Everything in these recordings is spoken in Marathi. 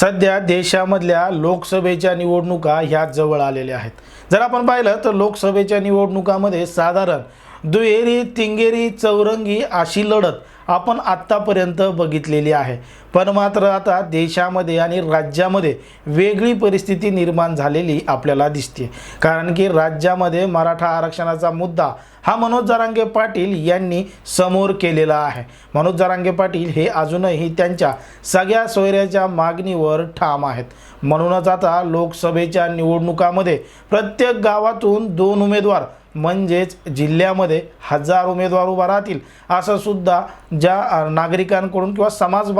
सध्या देशामधल्या लोकसभेच्या निवडणुका ह्या जवळ आलेल्या आहेत. जर आपण पाहिलं तर लोकसभेच्या निवडणुकामध्ये साधारण दुहेरी तिंगेरी चौरंगी अशी लढत आपण आत्तापर्यंत बघितलेली आहे. पण मात्र आता देशामध्ये आणि राज्यामध्ये वेगळी परिस्थिती निर्माण झालेली आपल्याला दिसते कारण की राज्यामध्ये मराठा आरक्षणाचा मुद्दा हा मनोज जरांगे पाटील यांनी समोर केलेला आहे. मनोज जरांगे पाटील हे अजूनही त्यांच्या सगळ्या सोयऱ्याच्या मागणीवर ठाम आहेत. म्हणूनच आता लोकसभेच्या निवडणुकामध्ये प्रत्येक गावातून दोन उमेदवार म्हणजेच जिल्ह्यामध्ये हजार उमेदवार उभा राहतील असं सुद्धा ज्या नागरिकांकडून किंवा समाज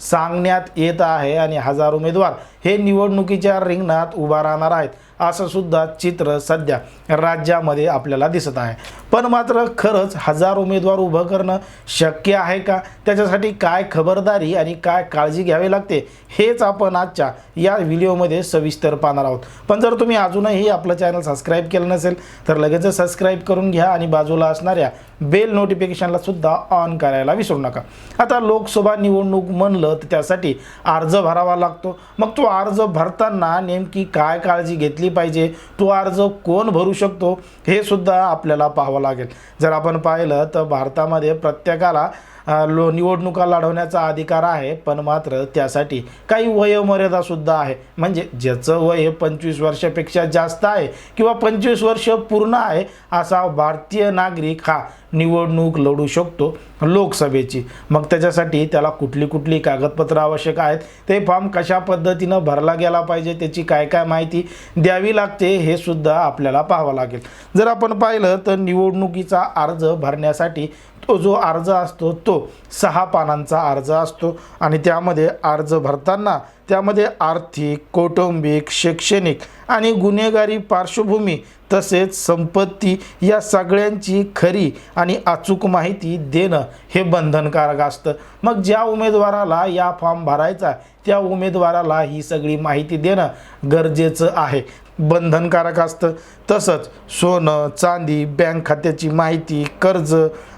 सांगण्यात येत आहे. आणि हजार उमेदवार हे निवडणुकीच्या रिंगणात उभा राहणार आहेत. असं सुद्धा चित्र सध्या राज्यामध्ये आपल्याला दिसत आहे. पण मात्र खरंच हजार उमेदवार उभं करणं शक्य आहे का? त्याच्यासाठी काय खबरदारी आणि काय काळजी घ्यावी लागते? हेच आपण आजच्या या व्हिडिओमध्ये सविस्तर पाहणार आहोत. पण जर तुम्ही अजूनही आपलं चॅनल सबस्क्राईब केलं नसेल तर लगेचच सबस्क्राईब करून घ्या आणि बाजूला असणाऱ्या बेल नोटिफिकेशनला सुद्धा ऑन करायला विसरू नका. आता लोकसभा निवडणूक म्हणलं तर त्यासाठी अर्ज भरावा लागतो. मग तो अर्ज भरताना नेमकी काय काळजी घेतली पाहिजे. तो अर्ज कोण भरू शकतो? हे सुद्धा आपल्याला पाहावं लागेल. जर आपण पाहिलं तर भारतामध्ये प्रत्येकाला लो निवडणुका लढवण्याचा अधिकार आहे पण मात्र त्यासाठी काही वयोमर्यादासुद्धा आहे. म्हणजे ज्याचं वय हे पंचवीस वर्षापेक्षा जास्त आहे किंवा पंचवीस वर्ष पूर्ण आहे असा भारतीय नागरिक हा निवडणूक लढू शकतो लोकसभेची. मग त्याच्यासाठी त्याला कुठली कुठली कागदपत्रं आवश्यक आहेत? ते फॉर्म कशा पद्धतीनं भरला गेला पाहिजे? त्याची काय काय माहिती द्यावी लागते? हे सुद्धा आपल्याला पाहावं लागेल. जर आपण पाहिलं तर निवडणुकीचा अर्ज भरण्यासाठी तो जो अर्ज असतो तो सहा पानांचा अर्ज असतो आणि त्यामध्ये अर्ज भरताना त्यामध्ये आर्थिक कौटुंबिक शैक्षणिक आणि गुन्हेगारी पार्श्वभूमी तसेच संपत्ती या सगळ्यांची खरी आणि अचूक माहिती देणं हे बंधनकारक असतं. मग ज्या उमेदवाराला या फॉर्म भरायचा त्या उमेदवाराला ही सगळी माहिती देणं गरजेचं आहे. बंधनकारक असतं. तसंच सोनं चांदी बँक खात्याची माहिती कर्ज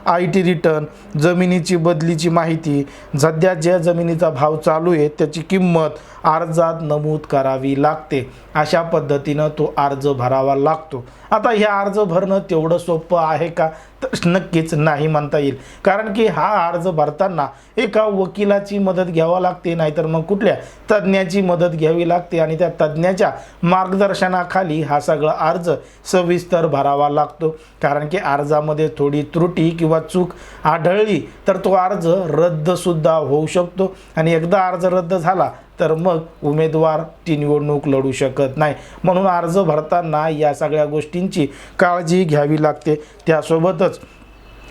आय टी रिटर्न जमिनीची बदलीची माहिती सध्या ज्या जमिनीचा भाव चालू आहे त्याची किंमत अर्जात नमूद करावी लागते. अशा पद्धतीनं तो अर्ज भरावा लागतो. आता हे अर्ज भरणं तेवढं सोपं आहे का? तर नक्कीच नाही म्हणता येईल. कारण की हा अर्ज भरताना एका वकिलाची मदत घ्यावी लागते नाहीतर मग कुठल्या तज्ज्ञाची मदत घ्यावी लागते आणि त्या तज्ज्ञाच्या मार्गदर्शनाखाली हा सगळा अर्ज सविस्तर भरावा लागतो. कारण की अर्जामध्ये थोडी त्रुटी किंवा चूक आढळली तर तो अर्ज रद्दसुद्धा होऊ शकतो. आणि एकदा अर्ज रद्द झाला तर मग उमेदवार ती निवडणूक लढू शकत नाही. म्हणून अर्ज भरताना या सगळ्या गोष्टींची काळजी घ्यावी लागते. त्यासोबतच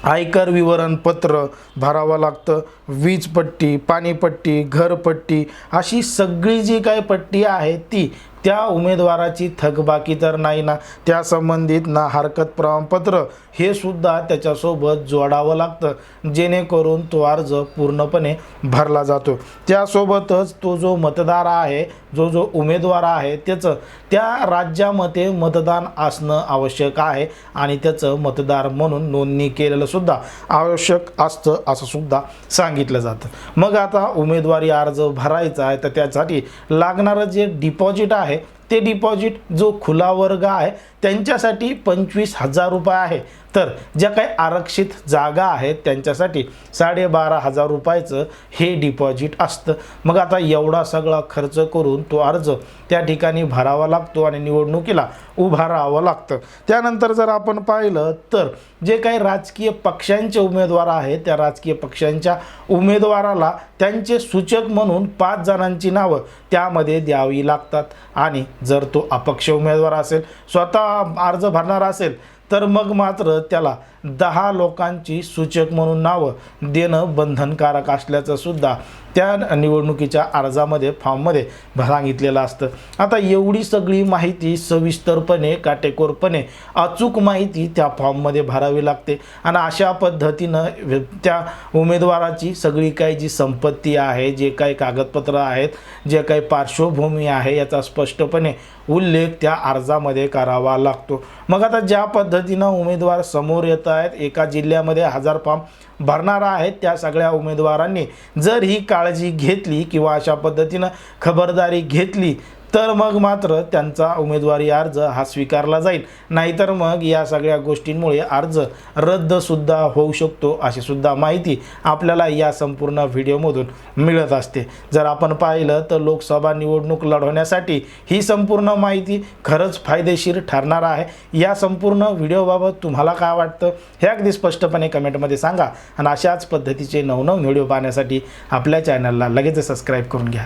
आयकर विवरणपत्र भरावं लागतं. वीजपट्टी पाणीपट्टी घरपट्टी अशी सगळी जी काही पट्टी आहे ती त्या उमेदवाराची थकबाकी तर नाही ना. त्या संबंधित ना हरकत प्रमाणपत्र हे सुद्धा त्याच्यासोबत जोडावं लागतं. जेणेकरून तो अर्ज पूर्णपणे भरला जातो. त्यासोबतच तो जो मतदार आहे जो जो उमेदवार आहे त्याचं त्या राज्यामध्ये मतदान असणं आवश्यक आहे आणि त्याचं मतदार म्हणून नोंदणी केलेलं सुद्धा आवश्यक असतं असं सुद्धा सांगितलं जातं. मग आता उमेदवारी अर्ज भरायचा आहे तर त्यासाठी लागणारं जे डिपॉझिट आहे ते डिपॉझिट जो खुला वर्ग आहे त्यांच्यासाठी पंचवीस हजार रुपये आहे. तर ज्या काही आरक्षित जागा आहेत त्यांच्यासाठी साडेबारा हजार रुपयाचं हे डिपॉझिट असतं. मग आता एवढा सगळा खर्च करून तो अर्ज त्या ठिकाणी भरावा लागतो आणि निवडणुकीला उभा राहावं लागतं. त्यानंतर जर आपण पाहिलं तर जे काही राजकीय पक्षांचे उमेदवार आहेत त्या राजकीय पक्षांच्या उमेदवाराला त्यांचे सूचक म्हणून पाच जणांची नावं त्यामध्ये द्यावी लागतात. आणि जर तो अपक्ष उमेदवार असेल स्वतः अर्ज भरणार असेल तर मग मात्र त्याला दहा लोकांची सूचक म्हणून नावं देणं बंधनकारक असल्याचं सुद्धा त्या निवडणुकीच्या अर्जामध्ये फॉर्ममध्ये सांगितलेलं असतं. आता एवढी सगळी माहिती सविस्तरपणे काटेकोरपणे अचूक माहिती त्या फॉर्ममध्ये भरावी लागते. आणि अशा पद्धतीनं त्या उमेदवाराची सगळी काही जी संपत्ती आहे जे काही कागदपत्र आहेत जे काही पार्श्वभूमी आहे याचा स्पष्टपणे उल्लेख त्या अर्जामध्ये करावा लागतो. मग आता ज्या पद्धतीनं उमेदवार समोर येतात आहेत. एका जिल्ह्यामध्ये हजार फॉर्म भरणार आहेत. त्या सगळ्या उमेदवारांनी जर ही काळजी घेतली किंवा अशा पद्धतीनं खबरदारी घेतली तर मग मात्र त्यांचा उमेदवारी अर्ज हा स्वीकारला जाईल. नाहीतर मग या सगळ्या गोष्टींमुळे अर्ज रद्दसुद्धा होऊ शकतो अशी सुद्धा माहिती आपल्याला या संपूर्ण व्हिडिओमधून मिळत असते. जर आपण पाहिलं तर लोकसभा निवडणूक लढवण्यासाठी ही संपूर्ण माहिती खरंच फायदेशीर ठरणार आहे. या संपूर्ण व्हिडिओबाबत तुम्हाला काय वाटतं हे अगदी स्पष्टपणे कमेंटमध्ये सांगा आणि अशाच पद्धतीचे नवनवीन व्हिडिओ पाहण्यासाठी आपल्या चॅनलला लगेच सबस्क्राईब करून घ्या.